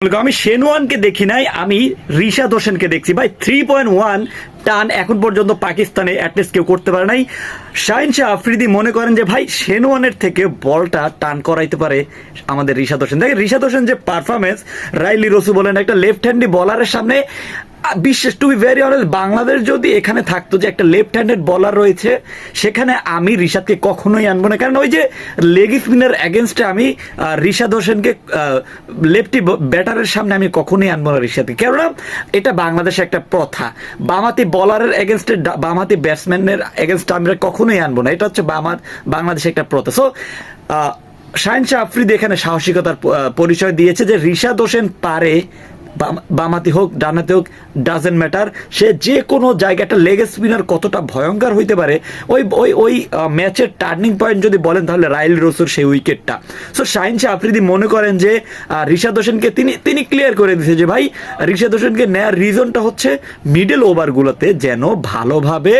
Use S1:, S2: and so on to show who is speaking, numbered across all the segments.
S1: আমি শেনওয়ানকে দেখি নাই, আমি রিশাদ হোসেনকে দেখছি। ভাই থ্রি পয়েন্ট ওয়ান টান এখন পর্যন্ত পাকিস্তানে অ্যাটলিস্ট কেউ করতে পারে নাই। শাহিন শাহ আফ্রিদি মনে করেন যে, ভাই শেনওয়ানের থেকে বলটা টান করাইতে পারে আমাদের রিশাদ হোসেন। দেখেন, রিশাদ হোসেন যে পারফরমেন্স রাইলি রসু বলেন, একটা লেফট হ্যান্ডি বলারের সামনে বিশেষ to be very honest Bangladesh যদি এখানে থাকতো যে একটা লেফট হ্যান্ডেড বলার রয়েছে, সেখানে আমি রিশাদকে কখনোই আনব না। কারণ ওই যে লেগ স্পিনার অ্যাগেনস্টে আমি রিশাদ হোসেনকে লেফটি ব্যাটারের সামনে আমি কখনোই আনব না রিশাদকে। কেননা এটা বাংলাদেশে একটা প্রথা। বামাতি বলারের এগেনস্টে বামাতি ব্যাটসম্যানের এগেনস্টে আমরা কখনোই আনব না। এটা হচ্ছে বামা বাংলাদেশে একটা প্রথা। সো শাহিন শাহ আফ্রিদি এখানে সাহসিকতার পরিচয় দিয়েছে যে রিশাদ হোসেন পারে বামাতি হোক ডানাতে হোক ডাজেন্ট ম্যাটার সে যে কোনো জায়গাটা লেগ স্পিনার কতটা ভয়ঙ্কর হইতে পারে, ওই ওই ওই ম্যাচের টার্নিং পয়েন্ট যদি বলেন, তাহলে রাইল রসুর সেই উইকেটটা। সো শাহিন শাহ আফ্রিদি মনে করেন যে রিশাদ হোসেনকে তিনি তিনি ক্লিয়ার করে দিয়েছে যে, ভাই, রিশাদ হোসেনকে নেয়ার রিজনটা হচ্ছে মিডল ওভারগুলোতে যেন ভালোভাবে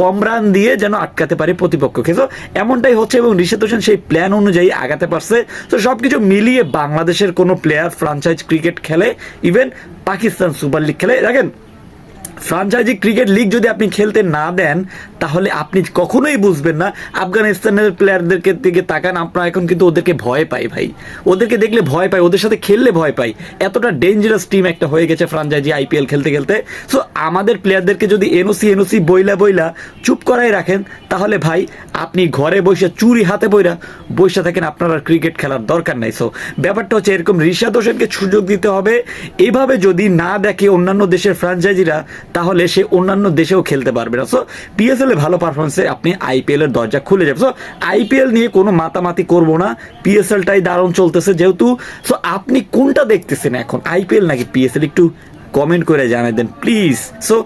S1: কম রান দিয়ে যেন আটকাতে পারে প্রতিপক্ষকে। তো এমনটাই হচ্ছে এবং ঋষিত হোসেন সেই প্ল্যান অনুযায়ী আগাতে পারছে। তো সবকিছু মিলিয়ে বাংলাদেশের কোনো প্লেয়ার ফ্রাঞ্চাইজ ক্রিকেট খেলে ইভেন পাকিস্তান সুপার লিগ খেলে। দেখেন ফ্রাঞ্চাইজি ক্রিকেট লিগ যদি আপনি খেলতে না দেন, তাহলে আপনি কখনোই বুঝবেন না আফগানিস্তানের প্লেয়ারদেরকে দিকে তাকান। আপনারা এখন কিন্তু ওদেরকে ভয় পাই ভাই। ওদেরকে দেখলে ভয় পাই, ওদের সাথে খেললে ভয় পাই। এতটা ডেঞ্জারাস টিম একটা হয়ে গেছে ফ্রাঞ্চাইজি আইপিএল খেলতে খেলতে। সো আমাদের প্লেয়ারদেরকে যদি এনওসি এনওসি বইলা বইলা চুপ করাই রাখেন, তাহলে ভাই আপনি ঘরে বসে চুরি হাতে বইরা বসে থাকেন, আপনার আর ক্রিকেট খেলার দরকার নাই। সো ব্যাপারটা হচ্ছে এরকম ঋষাদ হোসেনকে সুযোগ দিতে হবে। এভাবে যদি না দেখে অন্যান্য দেশের ফ্র্যাঞ্চাইজিরা তাহলে সে অন্যান্য দেশেও খেলতে পারবে না। সো পিএসএল এ ভালো পারফরমেন্সে আপনি আইপিএল এর দরজা খুলে যাবে সো আইপিএল নিয়ে কোনো মাতামাতি করব না। পিএসএলটাই দারুণ চলতেছে যেহেতু। সো আপনি কোনটা দেখতেছেন এখন? আইপিএল নাকি পিএসএল একটু কমেন্ট করে জানাই দেন প্লিজ সো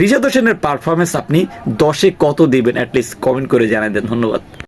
S1: রিজাদ হোসেনের পারফরমেন্স আপনি দশে কত দিবেন? অ্যাটলিস্ট কমেন্ট করে জানাই দেন, ধন্যবাদ।